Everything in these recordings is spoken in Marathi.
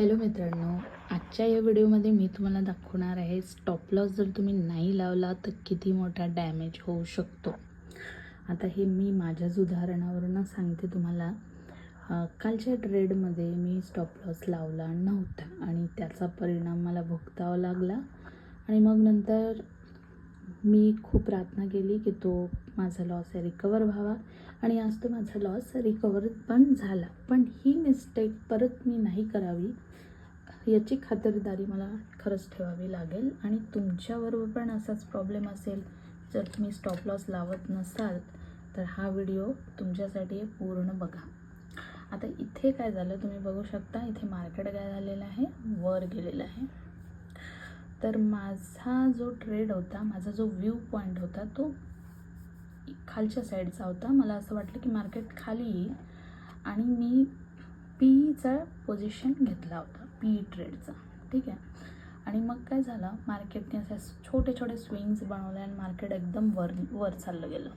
हॅलो मित्रांनो आजच्या या व्हिडिओमध्ये मी तुम्हाला दाखवणार आहे स्टॉप लॉस जर तुम्ही नाही लावला तर किती मोठा डॅमेज होऊ शकतो. आता हे मी माझ्याच उदाहरणावरूनच सांगते तुम्हाला. कालच्या ट्रेडमध्ये मी स्टॉप लॉस लावला नव्हता आणि त्याचा परिणाम मला भोगतावा लागला. आणि मग नंतर मी खूप प्रार्थना केली की तो माझा लॉस रिकवर व्हावा. आणि आज तो माझा लॉस रिकवर पण झाला. पण ही मिस्टेक परत मी नाही करावी. याची खातरदारी मला खरंच ठेवावी लागेल. आणि तुमच्याबरोबर पण असाच प्रॉब्लेम असेल जर तुम्ही स्टॉप लॉस लावत नसाल तर हा व्हिडिओ तुमच्यासाठी पूर्ण बघा. आता इथे काय झालं तुम्ही बघू शकता इथे मार्केट काय झालेलं आहे वर गेलेलं आहे. तर माझा जो ट्रेड होता माझा जो व्ह्यू पॉईंट होता तो खालच्या साईडचा होता. मला असं वाटलं की मार्केट खाली येईल. आणि मी पीचा पोझिशन घेतला होता. पी ट्रेडचा ठीक आहे? आणि मग काय झालं? मार्केटने असे छोटे छोटे स्विंग्स बनवले आणि मार्केट एकदम वर वर चाललं गेलं.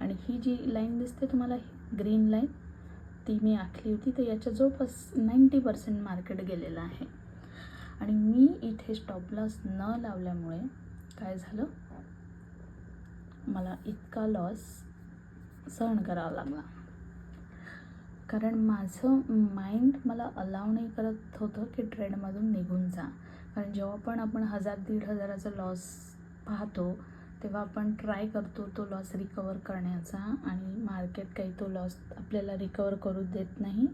आणि ही जी लाईन दिसते तुम्हाला ग्रीन लाईन ती मी आखली होती. तर याच्या जवळपास नाईंटी पर्सेंट मार्केट गेलेलं आहे. आणि मी इथे स्टॉपलॉस न लावल्यामुळे काय झालं? मला इतका लॉस सहन करावा लागला. कारण माझं माइंड मला अलाव नाही करत होतं की ट्रेंडमधून निघून जा. कारण जेव्हा पण आपण हजार दीड हजाराचा लॉस पाहतो तेव्हा आपण ट्राय करतो तो लॉस रिकवर करण्याचा आणि मार्केट काही तो लॉस आपल्याला रिकवर करू देत नाही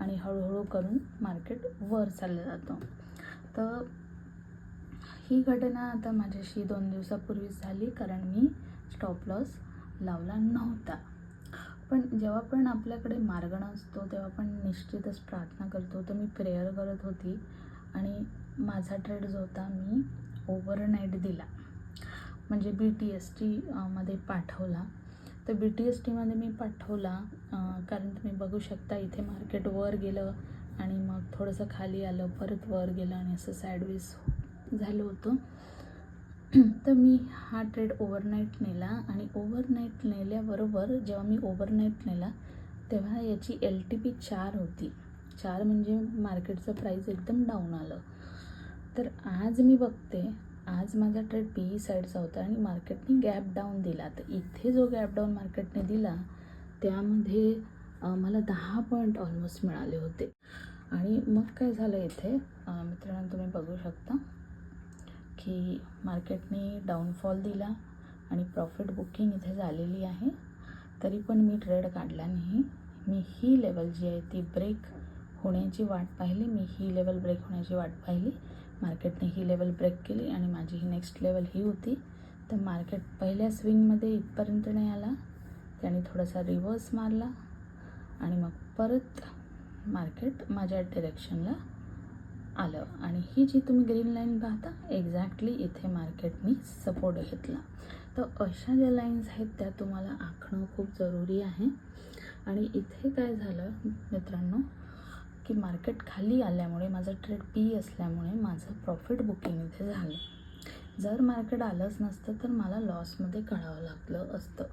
आणि हळूहळू करून मार्केट वर चाललं जातं. तर ही घटना आता माझ्याशी दोन दिवसापूर्वीच झाली कारण मी स्टॉप लॉस लावला नव्हता. पण जेव्हा पण आपल्याकडे मार्ग नसतो तेव्हा आपण निश्चितच प्रार्थना करतो. तर मी प्रेयर करत होती आणि माझा ट्रेड जो होता मी ओव्हरनाईट दिला. म्हणजे बी टी एस टी मध्ये पाठवला. तर बी टी एस टीमध्ये मी पाठवला कारण तुम्ही बघू शकता इथे मार्केट वर गेलं आणि मग थोडंसं खाली आलं परत वर गेलं आणि असं सॅडवेज झालं होतं. तर मी हा ट्रेड ओव्हरनाईट नेला आणि ओव्हरनाईट नेल्याबरोबर जेव्हा मी ओव्हरनाईट नेला तेव्हा याची एल टी पी चार होती. चार म्हणजे मार्केटचं प्राईस एकदम डाऊन आलं. तर आज मी बघते आज माझा ट्रेड पी ई साईडचा होता आणि मार्केटने गॅप डाऊन दिला. तर इथे जो गॅप डाऊन मार्केटने दिला त्यामध्ये मला दहा पॉईंट ऑलमोस्ट मिळाले होते. आणि मग काय झालं इथे? मित्रांनो तुम्ही बघू शकता. की मार्केटने डाऊनफॉल दिला आणि प्रॉफिट बुकिंग इथे झालेली आहे. तरी पण मी ट्रेड काढला नाही. मी ही लेवल जी आहे ती ब्रेक होण्याची वाट पाहिली. मी ही लेवल ब्रेक होण्याची वाट पाहिली. मार्केटने ही लेवल ब्रेक केली आणि माझी ही नेक्स्ट लेवल ही होती. तर मार्केट पहिल्या स्विंगमध्ये इथपर्यंत नाही आला. त्याने थोडासा रिव्हर्स मारला आणि मग परत मार्केट माझ्या डिरेक्शनला आलं. आणि ही जी तुम्ही ग्रीन लाईन पाहता एक्झॅक्टली इथे मार्केटनी सपोर्ट घेतला. तर अशा ज्या लाईन्स आहेत त्या तुम्हाला आखणं खूप जरुरी आहे. आणि इथे काय झालं मित्रांनो की मार्केट खाली आल्यामुळे माझं ट्रेड पी असल्यामुळे माझं प्रॉफिट बुकिंग इथे झालं. जर मार्केट आलंच नसतं तर मला लॉसमध्ये काढावं लागलं असतं.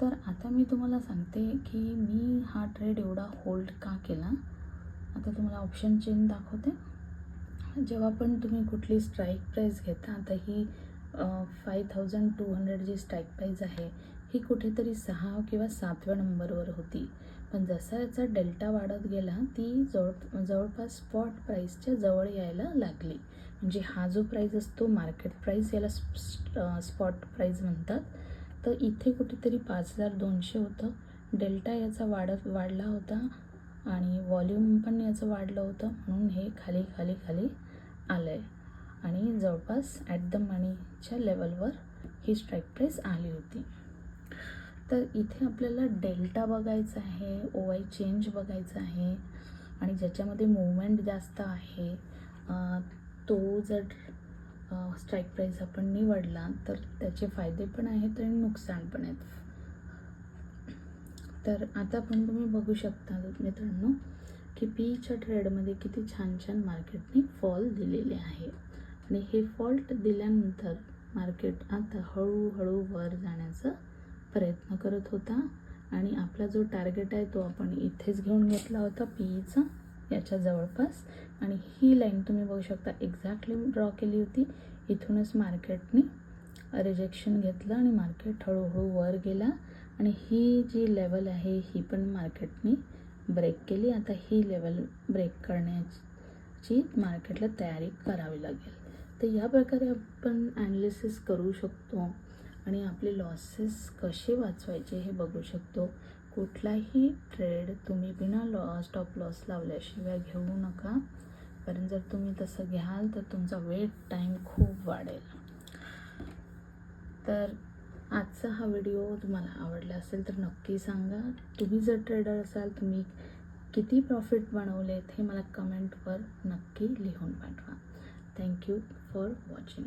तर आता मी तुम्हाला सांगते की मी हा ट्रेड एवढा होल्ड का केला? आता तुम्हाला ऑप्शन चेन दाखवते. जेव्हा पण तुम्ही कुठली स्ट्राईक प्राईस घेता आता ही फाय थाउजंड टू हंड्रेड जी स्ट्राईक प्राईज आहे ही कुठेतरी सहा किंवा सातव्या नंबरवर होती. पण जसा याचा डेल्टा वाढत गेला ती जवळ जवळपास स्पॉट प्राईसच्या जवळ यायला लागली. म्हणजे हा जो प्राईज असतो मार्केट प्राईस याला स्पॉट प्राईज म्हणतात. तर इथे कुठेतरी पाच हजार दोनशे होतं. डेल्टा याचा वाढत वाढला होता. आणि व्हॉल्यूम पण याचं वाढलं होतं म्हणून हे खाली खाली खाली आलं आहे आणि जवळपास ॲट द मनीच्या लेवलवर ही स्ट्राईक प्राईस आली होती. तर इथे आपल्याला डेल्टा बघायचा आहे ओ आय चेंज बघायचा आहे आणि ज्याच्यामध्ये मूवमेंट जास्त आहे तो जर स्ट्राईक प्राईस आपण निवडला तर त्याचे फायदे पण आहेत आणि नुकसान पण आहेत. तर आता पण तुम्ही बघू शकता मित्रांनो की पीच्या ट्रेडमध्ये किती छान छान मार्केटने फॉल दिलेले आहे. आणि हे फॉल्ट दिल्यानंतर मार्केट आता हळूहळू वर जाण्याचा प्रयत्न करत होता. आणि आपला जो टार्गेट आहे तो आपण इथेच घेऊन घेतला होता पीईचा याच्या जवळपास. आणि ही लाईन तुम्ही बघू शकता एक्झॅक्टली ड्रॉ केली होती. इथूनच मार्केटने रिजेक्शन घेतलं आणि मार्केट हळूहळू वर गेला. आणि ही जी लेवल आहे ही पण मार्केटनी ब्रेक केली. आता ही लेवल ब्रेक करण्याची मार्केटला तयारी करावी लागेल. तर या प्रकारे आपण ॲनालिसिस करू शकतो आणि आपले लॉसेस कसे वाचवायचे हे बघू शकतो. कुठलाही ट्रेड तुम्ही बिना लॉ स्टॉप लॉस लावल्याशिवाय घेऊ नका. कारण जर तुम्ही तसं घ्याल तर तुमचा वेट टाईम खूप वाढेल. तर आजचा हा व्हिडिओ तुम्हाला आवडला असेल तर नक्की सांगा. तुम्ही जर ट्रेडर असाल तुम्ही किती प्रॉफिट बनवलेत हे मला कमेंटवर नक्की लिहून पाठवा. Thank you for watching